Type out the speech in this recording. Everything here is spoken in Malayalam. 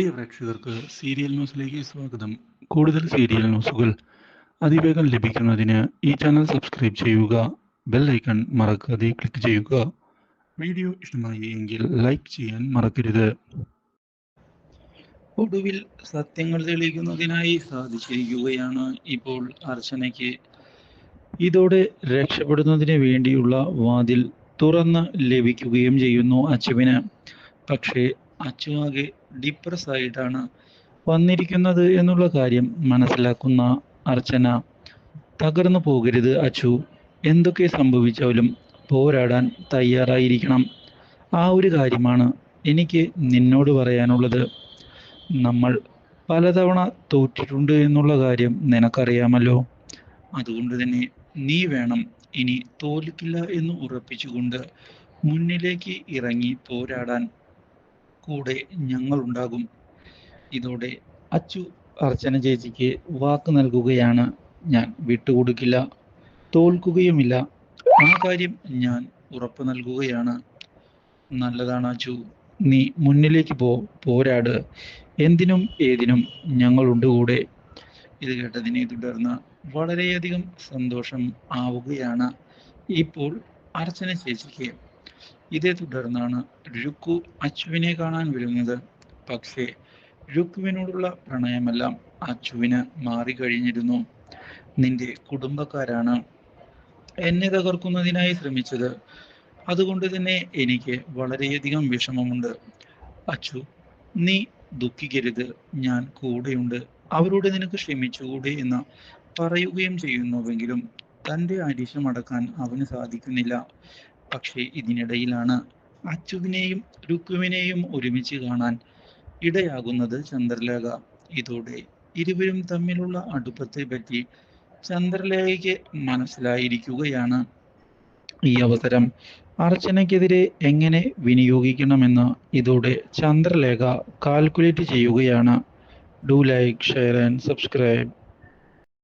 പ്രിയ പ്രേക്ഷകർക്ക് സീരിയൽ ന്യൂസിലേക്ക് സ്വാഗതം. കൂടുതൽ സീരിയൽ ന്യൂസുകൾ അതിവേഗം ലഭിക്കുന്നതിന് ഈ ചാനൽ സബ്സ്ക്രൈബ് ചെയ്യുക ബെൽ ഐക്കൺ മറക്കാതെ ക്ലിക്ക് ചെയ്യുക. വീഡിയോ ഇഷ്ടമായി എങ്കിൽ ലൈക്ക് ചെയ്യാൻ മറക്കരുത്. ഒടുവിൽ സത്യങ്ങൾ തെളിയിക്കുന്നതിനായി സാധിച്ചിരിക്കുകയാണ് ഇപ്പോൾ അർച്ചനയ്ക്ക്. ഇതോടെ രക്ഷപ്പെടുന്നതിന് വേണ്ടിയുള്ള വാതിൽ തുറന്ന് ലഭിക്കുകയും ചെയ്യുന്നു അച്ചുവിന് പക്ഷേ അച്ചു ആകെ ഡിപ്രസ് ആയിട്ടാണ് വന്നിരിക്കുന്നത് എന്നുള്ള കാര്യം മനസ്സിലാക്കുന്ന അർച്ചന തകർന്നു പോകരുത് അച്ചു. എന്തൊക്കെ സംഭവിച്ചാലും പോരാടാൻ തയ്യാറായിരിക്കണം. ആ ഒരു കാര്യമാണ് എനിക്ക് നിന്നോട് പറയാനുള്ളത്. നമ്മൾ പലതവണ തോറ്റിട്ടുണ്ട് എന്നുള്ള കാര്യം നിനക്കറിയാമല്ലോ. അതുകൊണ്ട് തന്നെ നീ വേണം ഇനി തോൽക്കില്ല എന്ന് ഉറപ്പിച്ചുകൊണ്ട് മുന്നിലേക്ക് ഇറങ്ങി പോരാടാൻ. കൂടെ ഞങ്ങളുണ്ടാകും. ഇതോടെ അച്ചു അർച്ചന ചേച്ചിക്ക് വാക്ക് നൽകുകയാണ്. ഞാൻ വിട്ടുകൊടുക്കില്ല തോൽക്കുകയുമില്ല. ആ കാര്യം ഞാൻ ഉറപ്പ് നൽകുകയാണ്. നല്ലതാണ് അച്ചു. നീ മുന്നിലേക്ക് പോ പോരാട്. എന്തിനും ഏതിനും ഞങ്ങളുണ്ട് കൂടെ. ഇത് കേട്ടതിനെ തുടർന്ന് വളരെയധികം സന്തോഷം ആവുകയാണ്. ഇപ്പോൾ അർച്ചന ചേച്ചിക്ക് ഇതേ തുടർന്നാണ് രുക്കു അച്ചുവിനെ കാണാൻ വരുന്നത്. പക്ഷേ രുക്കുവിനോടുള്ള പ്രണയമെല്ലാം അച്ചുവിന് മാറിക്കഴിഞ്ഞിരുന്നു. നിന്റെ കുടുംബക്കാരാണ് എന്നെ തകർക്കുന്നതിനായി ശ്രമിച്ചത്. അതുകൊണ്ട് തന്നെ എനിക്ക് വളരെയധികം വിഷമമുണ്ട്. അച്ചു നീ ദുഃഖിക്കരുത്. ഞാൻ കൂടെയുണ്ട്. അവരോട് നിനക്ക് ക്ഷമിച്ചുകൂടെ എന്ന് പറയുകയും ചെയ്യുന്നുവെങ്കിലും തന്റെ അരിശം അടക്കാൻ അവന് സാധിക്കുന്നില്ല. പക്ഷേ ഇതിനിടയിലാണ് അച്ചുവിനെയും രുക്കുവിനെയും ഒരുമിച്ച് കാണാൻ ഇടയാകുന്നത് ചന്ദ്രലേഖ. ഇതോടെ ഇരുവരും തമ്മിലുള്ള അടുപ്പത്തെ പറ്റി ചന്ദ്രലേഖയ്ക്ക് മനസ്സിലായിരിക്കുകയാണ് ഈ അവസരം. അർച്ചനയ്ക്കെതിരെ എങ്ങനെ വിനിയോഗിക്കണമെന്ന് ഇതോടെ ചന്ദ്രലേഖ കാൽക്കുലേറ്റ് ചെയ്യുകയാണ്. Do like share and subscribe